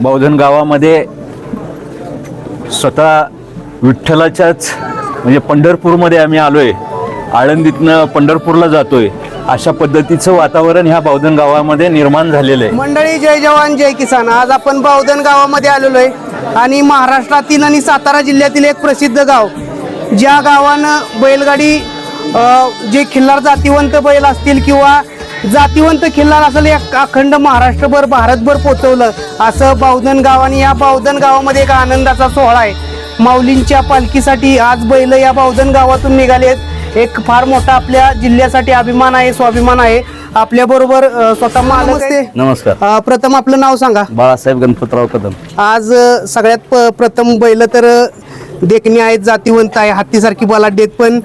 बौद्धन गावामध्ये स्वतः विठ्ठलाच्याच म्हणजे पंढरपूरमध्ये आम्ही आलोय. आळंदीतनं पंढरपूरला जातोय. अशा पद्धतीचं वातावरण ह्या बावधन गावामध्ये निर्माण झालेलं आहे. मंडळी जय जवान जय किसान. आज आपण बावधन गावामध्ये आलेलो आहे आणि महाराष्ट्रातील आणि सातारा जिल्ह्यातील एक प्रसिद्ध गाव. ज्या गावानं बैलगाडी जे खिल्लार जातीवंत बैल असतील किंवा जातीवंत खिल्लार असेल एक अखंड महाराष्ट्रभर भारतभर पोचवलं असं बावधन गाव आणि या बावधन गावामध्ये एक आनंदाचा सोहळा आहे. माऊलींच्या पालखीसाठी आज बैल या बावधन गावातून निघाले आहेत. एक फार मोठा आपल्या जिल्ह्यासाठी अभिमान आहे स्वाभिमान आहे. आपल्या बरोबर स्वतः मालक आहे. नमस्कार. प्रथम आपलं नाव सांगा. बाळासाहेब गणपतराव कदम. आज सगळ्यात प- प्रथम बैल तर देखणी आहेत जातीवंत आहे हत्तीसारखी बलाढ्य आहेत पण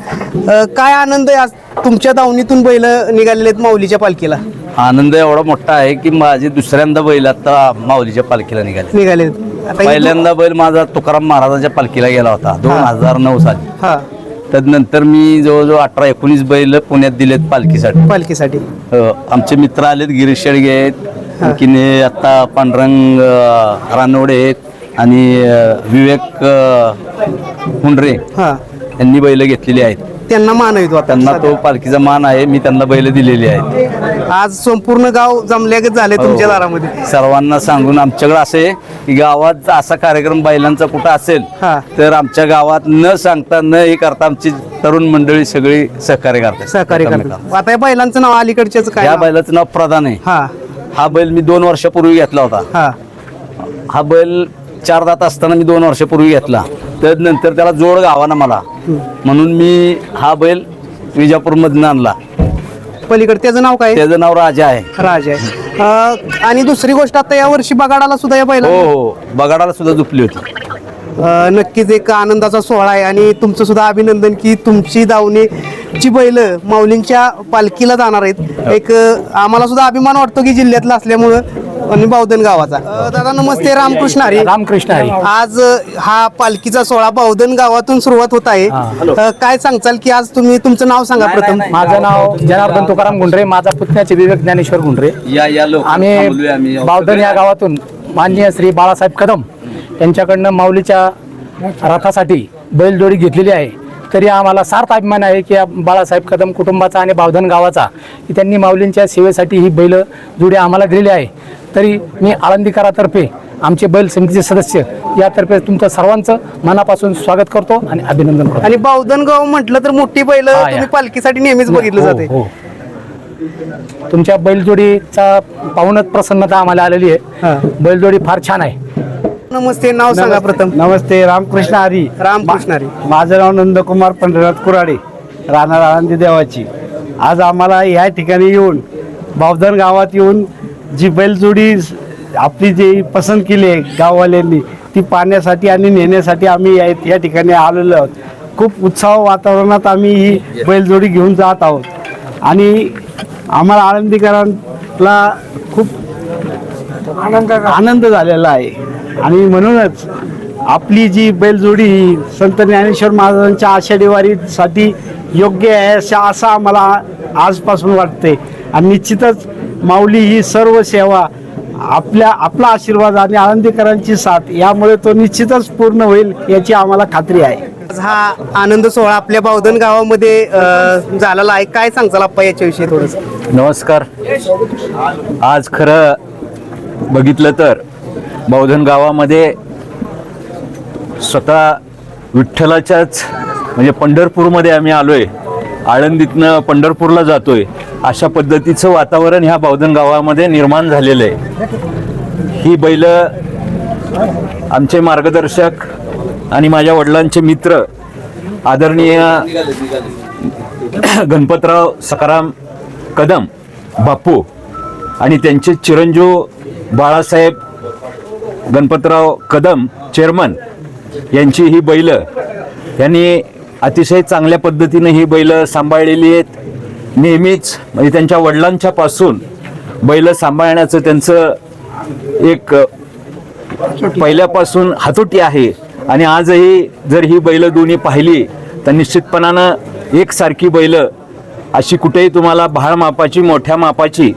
काय आनंद आहे आज तुमच्या दावणीतून बैल निघालेले आहेत माऊलीच्या पालखीला? आनंद एवढा मोठा आहे की माझी दुसऱ्यांदा बैल आता माऊलीच्या पालखीला निघाले. निघाले पहिल्यांदा बैल माझा तुकाराम महाराजांच्या पालखीला गेला होता दोन हजार नऊ साली. हा. त्यानंतर मी जवळजवळ अठरा एकोणीस बैल पुण्यात दिलेत पालखीसाठी. पालखीसाठी. आमचे मित्र आलेत गिरीश शेडगे आहेत आणखीन आता पांडुरंग रानवडे आहेत. आणि विवेक हुंडरे हा. यांनी बैल घेतलेली आहेत. त्यांना मान आता त्यांना तो पालखीचा मान आहे मी त्यांना बैल दिलेली आहेत. आज संपूर्ण गाव जमल्यागत झाले तुमच्या दारामध्ये. सर्वांना सांगून आमच्याकडे असे की गावात असा कार्यक्रम बैलांचा कुठं असेल हा. तर आमच्या गावात न सांगता न हे करता आमची तरुण मंडळी सगळी सहकार्य करतात. सहकार्य करतात. आता या बैलांचं नाव अलीकडच्याच काय या? बैलाचं नाव प्रधान आहे. हा. हा बैल मी दोन वर्षापूर्वी घेतला होता. हा. हा बैल चार दात असताना मी दोन वर्षापूर्वी घेतला. तर नंतर त्याला जोड गावाना मला. म्हणून मी हा बैल विजापूरमधून आणला. पलीकडे त्याचं नाव काय? त्याचं नाव राजा आहे. राज आहे. अ, आणि दुसरी गोष्ट आता या वर्षी बगाडाला सुद्धा या बैला हो हो. बगाडाला सुद्धा झुपली होती. अ, नक्कीच एक आनंदाचा सोहळा आहे आणि तुमचं सुद्धा अभिनंदन की तुमची दावणीची बैल माऊलींच्या पालखीला जाणार आहेत. एक अ, आम्हाला सुद्धा अभिमान वाटतो की जिल्ह्यातला असल्यामुळं आणि बावधन गावाचा. अ, दादा नमस्ते रामकृष्ण हरी. रामकृष्ण हरी. आज अ, हा पालखीचा सोहळा बावधन गावातून सुरुवात होत आहे. अ, काय सांगचाल की आज तुम्ही तुमचं नाव सांगा प्रथम. माझं नाव जनार्दन तुकाराम गुंडरे माझा पुतण्याचे विवेक ज्ञानेश्वर गुंडरे. या या लोक आम्ही बावधन या गावातून माननीय श्री बाळासाहेब कदम यांच्याकडनं माऊलीच्या रथासाठी बैलजोडी घेतलेली आहे. तरी आम्हाला सार्थ अभिमान आहे की या बाळासाहेब कदम कुटुंबाचा आणि बावधन गावाचा की त्यांनी माऊलींच्या सेवेसाठी ही बैल जोडी आम्हाला दिलेली आहे. तरी मी आळंदीकरातर्फे आमचे बैल समितीचे सदस्य यातर्फे तुमचं सर्वांचं मनापासून स्वागत करतो आणि अभिनंदन करतो. आणि बावधन गाव म्हटलं तर मोठी बैल हा, तुम्ही. पालखीसाठी नेहमीच बघितलं हो, जाते. हो. तुमच्या बैलजोडीचा पाहूनच प्रसन्नता आम्हाला आलेली हा. आहे बैलजोडी फार छान आहे. नमस्ते नाव सांगा प्रथम. नमस्ते रामकृष्ण हरी रामकृष्ण हरी माझं नाव नंदकुमार पंढरनाथ कुराडे राहणार आळंदी देवाची. आज आम्हाला या ठिकाणी येऊन बावधन गावात येऊन जी बैलजोडी आपली जी पसंत केली आहे गाववाल्यांनी ती पाहण्यासाठी आणि नेण्यासाठी आम्ही या या ठिकाणी आलेलो आहोत. खूप उत्साह वातावरणात आम्ही ही बैलजोडी घेऊन जात आहोत. आणि आम्हाला आळंदीकरांना खूप आनंद झालेला आहे. आणि म्हणूनच आपली जी बैलजोडी ही संत ज्ञानेश्वर महाराजांच्या आषाढी वारीसाठी योग्य आहे अशा असं आम्हाला आजपासून वाटते आणि निश्चितच माऊली ही सर्व सेवा आपल्या आपला आशीर्वाद आणि आनंदीकरांची साथ यामुळे तो निश्चितच पूर्ण होईल याची आम्हाला खात्री आहे. आज हा आनंद सोहळा आपल्या बावधन गावामध्ये झालेला आहे. काय सांगचाल आप्पा याच्याविषयी थोडस? नमस्कार. आज खरं बघितलं तर बौद्धन गावामध्ये स्वतः विठ्ठलाच्याच म्हणजे पंढरपूरमध्ये आम्ही आलोय. आळंदीतनं पंढरपूरला जातोय. अशा पद्धतीचं वातावरण ह्या बावधन गावामध्ये निर्माण झालेलं आहे. ही बैल आमचे मार्गदर्शक आणि माझ्या वडिलांचे मित्र आदरणीय गणपतराव सकाराम कदम बापू आणि त्यांचे चिरंजीव बाळासाहेब गणपतराव कदम चेअरमन यांची ही बैलं. यांनी अतिशय चांगल्या पद्धतीने ही बैलं सांभाळलेली आहेत. नेहमीच म्हणजे त्यांच्या वडिलांच्या पासून बैल सांभाळण्याचं त्यांचं एक पहिल्यापासून हातोटी आहे. आणि आजही जर ही बैल दोन्ही पाहिली तर निश्चितपणानं एकसारखी बैल अशी कुठेही तुम्हाला भाळ मापाची मोठ्या मापाची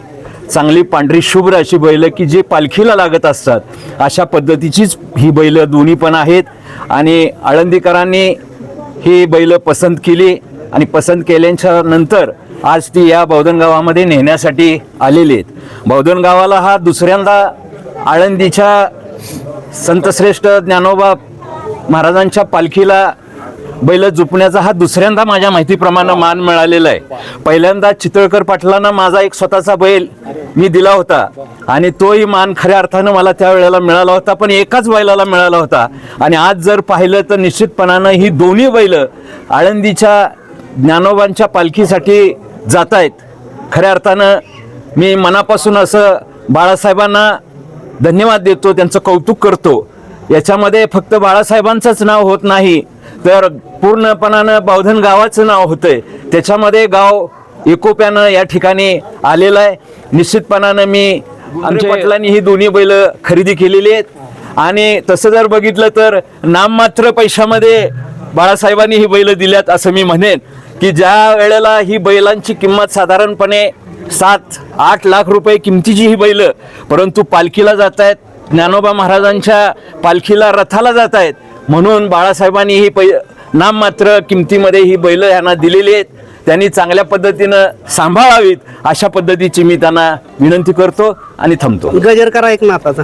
चांगली पांढरी शुभ्र अशी बैल की जे पालखीला लागत असतात अशा पद्धतीचीच ही बैल दोन्ही पण आहेत. आणि आळंदीकरांनी ही बैल पसंत केली. आणि पसंत केल्याच्यानंतर आज ती या बौद्धन गावामध्ये नेण्यासाठी आलेली आहेत. बौद्धन गावाला हा दुसऱ्यांदा आळंदीच्या संतश्रेष्ठ ज्ञानोबा महाराजांच्या पालखीला बैल जुपण्याचा हा दुसऱ्यांदा माझ्या माहितीप्रमाणे मान मिळालेला आहे. पहिल्यांदा चितळकर पाटलांना माझा एक स्वतःचा बैल मी दिला होता आणि तोही मान खऱ्या अर्थानं मला त्यावेळेला मिळाला होता पण एकाच बैलाला मिळाला होता. आणि आज जर पाहिलं तर निश्चितपणानं ही दोन्ही बैल आळंदीच्या ज्ञानोबांच्या पालखीसाठी जात आहेत खऱ्या अर्थानं मी मनापासून असं बाळासाहेबांना धन्यवाद देतो त्यांचं कौतुक करतो. याच्यामध्ये फक्त बाळासाहेबांचंच नाव होत नाही तर पूर्णपणानं बौद्धन गावाचं नाव होतंय. त्याच्यामध्ये गाव एकोप्यानं या ठिकाणी आलेलं आहे. निश्चितपणानं मी आमच्या पाटलांनी ही दोन्ही बैल खरेदी केलेली आहेत. आणि तसं जर बघितलं तर नाममात्र पैशामध्ये बाळासाहेबांनी ही बैल दिल्यात असं मी म्हणेन. की ज्या वेळेला ही बैलांची किंमत साधारणपणे सात आठ लाख रुपये किमतीची ही बैल परंतु पालखीला जात आहेत ज्ञानोबा महाराजांच्या पालखीला रथाला जात आहेत म्हणून बाळासाहेबांनी ही पै नाममात्र किमतीमध्ये ही बैल यांना दिलेली आहेत. त्यांनी चांगल्या पद्धतीनं सांभाळावीत अशा पद्धतीची मी त्यांना विनंती करतो आणि थांबतो. गजर करा एक नाताचा.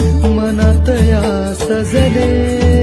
फुलांचे मनात या सजले.